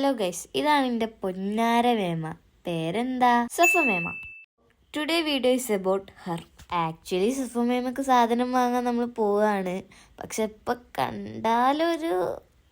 Hello guys ഇതാണ് എന്റെ പൊന്നാര മേമ. പേരെന്താ? Safa മേമ today video is about her actually Safa മേമക്ക് സാധനം വാങ്ങാൻ നമ്മൾ പോവാണ്. പക്ഷെ ഇപ്പൊ കണ്ടാലൊരു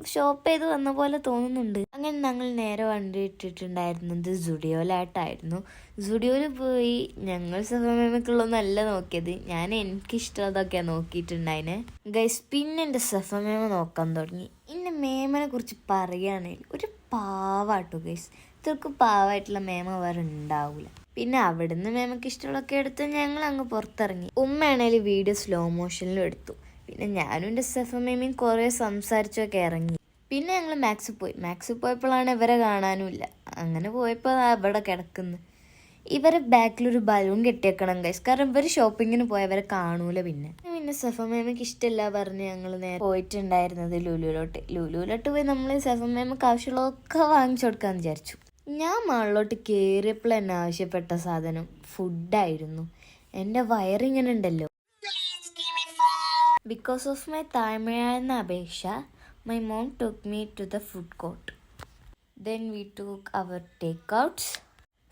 ഷോപ്പ് ചെയ്ത് വന്ന പോലെ തോന്നുന്നുണ്ട്. അങ്ങനെ ഞങ്ങൾ നേരെ വണ്ടി ഇട്ടിട്ടുണ്ടായിരുന്നത് സുഡിയോയിലായിട്ടായിരുന്നു സുഡിയോയിൽ പോയി ഞങ്ങൾ സഫമേമക്കുള്ളൊന്നല്ല നോക്കിയത്. ഞാൻ എനിക്കിഷ്ടമുള്ളതൊക്കെയാണ് നോക്കിയിട്ടുണ്ടായിന്. ഗൈസ് പിന്നെ എന്റെ സഫമേമ നോക്കാൻ തുടങ്ങി. ഇന്നെ മേമനെ കുറിച്ച് പറയുകയാണെങ്കിൽ ഒരു പാവാട്ടോ ഗൈസ് ഇത്രക്ക് പാവായിട്ടുള്ള മേമ വേറെ ഉണ്ടാവില്ല പിന്നെ അവിടുന്ന് മേമക്ക് ഇഷ്ടമുള്ളൊക്കെ എടുത്ത് ഞങ്ങൾ അങ്ങ് പുറത്തിറങ്ങി. ഉമ്മയാണേലും വീഡിയോ സ്ലോ മോഷനിലും എടുത്തു. പിന്നെ ഞാനും എന്റെ സെഫമേമയും കുറേ സംസാരിച്ചൊക്കെ ഇറങ്ങി. പിന്നെ ഞങ്ങൾ മാക്സിൽ പോയി. മാക്സിൽ പോയപ്പോഴാണ് ഇവരെ കാണാനുമില്ല. അങ്ങനെ പോയപ്പോൾ അവിടെ കിടക്കുന്നു. ഇവരെ ബാക്കിലൊരു ബലൂൺ കെട്ടിയേക്കണം ഗൈസ് കാരണം ഇവർ ഷോപ്പിങ്ങിന് പോയവരെ കാണൂല പിന്നെ. പിന്നെ സെഫമേമയ്ക്ക് ഇഷ്ടമില്ല പറഞ്ഞ് ഞങ്ങൾ നേരെ പോയിട്ടുണ്ടായിരുന്നത് ലുലുവിലോട്ട് ലുലുവിലോട്ട് പോയി നമ്മൾ സെഫമേമക്ക് ആവശ്യമുള്ളതൊക്കെ വാങ്ങിച്ചു കൊടുക്കാന്ന് വിചാരിച്ചു. ഞാൻ മാളിലോട്ട് കയറിയപ്പോൾ എന്നെ ആവശ്യപ്പെട്ട സാധനം ഫുഡായിരുന്നു എന്റെ വയറിങ്ങനെ ഉണ്ടല്ലോ. ബിക്കോസ് ഓഫ് മൈ താഴ്മയായിരുന്ന അപേക്ഷ my mom took me to the food court then we took our takeouts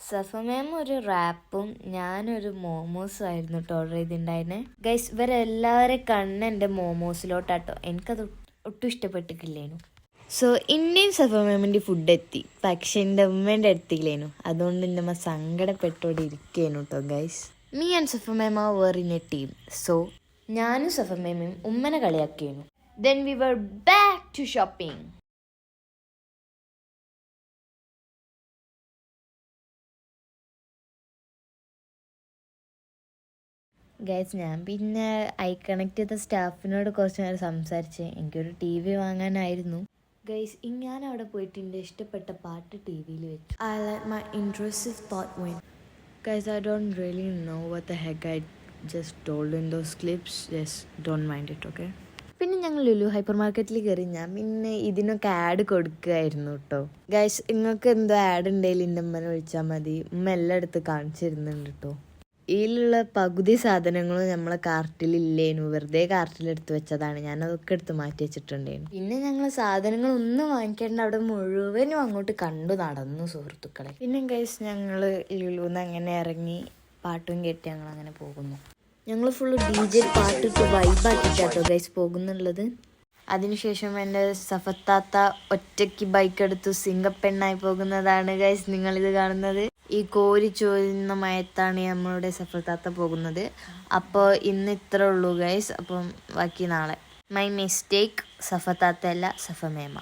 സഫമേം ഒരു റാപ്പും ഞാനൊരു മോമോസും ആയിരുന്നു കേട്ടോ ഓർഡർ ചെയ്തിട്ടുണ്ടായിരുന്നെ ഗൈസ് ഇവരെല്ലാവരെ കണ്ണ് എന്റെ മോമോസിലോട്ടാട്ടോ എനിക്കത് ഒട്ടും ഇഷ്ടപ്പെട്ടിട്ടില്ലേനു. സോ ഇന്ത്യൻ സഫമേമിന്റെ ഫുഡ് എത്തി. പക്ഷെ എന്റെ ഉമ്മേന്റെ അടുത്തില്ലേനു. അതുകൊണ്ട് എന്റെ അമ്മ സങ്കടപ്പെട്ടോടെ ഇരിക്കേനു കേട്ടോ guys me and സഫമേമ were in a team so ഞാനും സഫമേമയും ഉമ്മനെ കളിയാക്കിയേനു then we were back to shopping guys ഞാൻ പിന്നെ ഐ കണക്ട് ചെയ്ത സ്റ്റാഫിനോട് കുറച്ച് നേരം സംസാരിച്ച് എനിക്കൊരു ടി വി വാങ്ങാനായിരുന്നു. ഗൈസ് ഞാൻ അവിടെ പോയിട്ട് എന്റെ ഇഷ്ടപ്പെട്ട പാട്ട് ടി വിയിൽ വെച്ചു. I like my interest thought when guys I don't really know what the heck I just told in those clips just don't mind it okay പിന്നെ ഞങ്ങൾ ലുലു ഹൈപ്പർ മാർക്കറ്റിൽ കയറി ഞാൻ പിന്നെ ഇതിനൊക്കെ ആഡ് കൊടുക്കുകയായിരുന്നു കേട്ടോ ഗൈസ് നിങ്ങൾക്ക് എന്തോ ആഡ് ഉണ്ടെങ്കിൽ എന്റെ ഉമ്മനെ വിളിച്ചാൽ മതി. ഉമ്മ എല്ലായിടത്തും കാണിച്ചിരുന്നുണ്ട് കേട്ടോ ഇതിലുള്ള പകുതി സാധനങ്ങളും നമ്മളെ കാർട്ടിൽ ഇല്ലേനു. വെറുതെ കാർട്ടിൽ എടുത്തു വെച്ചതാണ്. ഞാൻ അതൊക്കെ എടുത്ത് മാറ്റി വെച്ചിട്ടുണ്ടായിരുന്നു പിന്നെ ഞങ്ങൾ സാധനങ്ങൾ ഒന്നും വാങ്ങിക്കേണ്ട അവിടെ മുഴുവനും അങ്ങോട്ട് കണ്ടു നടന്നു സുഹൃത്തുക്കളെ. പിന്നെ കഴിച്ച് ഞങ്ങൾ ലുലുന്ന് അങ്ങനെ ഇറങ്ങി പാട്ടും കേട്ട് ഞങ്ങൾ അങ്ങനെ പോകുന്നു. ഞങ്ങൾ ഫുള്ള് ഡി ജെ പാട്ടിട്ട് വൈബാക്കിട്ടാട്ടോ ഗൈസ് പോകുന്നുള്ളത്. അതിനുശേഷം എന്റെ സഫത്താത്ത ഒറ്റയ്ക്ക് ബൈക്ക് എടുത്തു. സിംഗപ്പെണ്ണായി പോകുന്നതാണ് ഗൈസ് നിങ്ങളിത് കാണുന്നത്. ഈ കോരി ചോരുന്ന മയത്താണ് നമ്മളുടെ സഫലതാത്ത പോകുന്നത്. അപ്പോൾ ഇന്ന് ഇത്ര ഉള്ളൂ ഗൈസ് അപ്പം ബാക്കി നാളെ. മൈ മിസ്റ്റേക്ക് സഫത്താത്ത അല്ല സഫമേമ.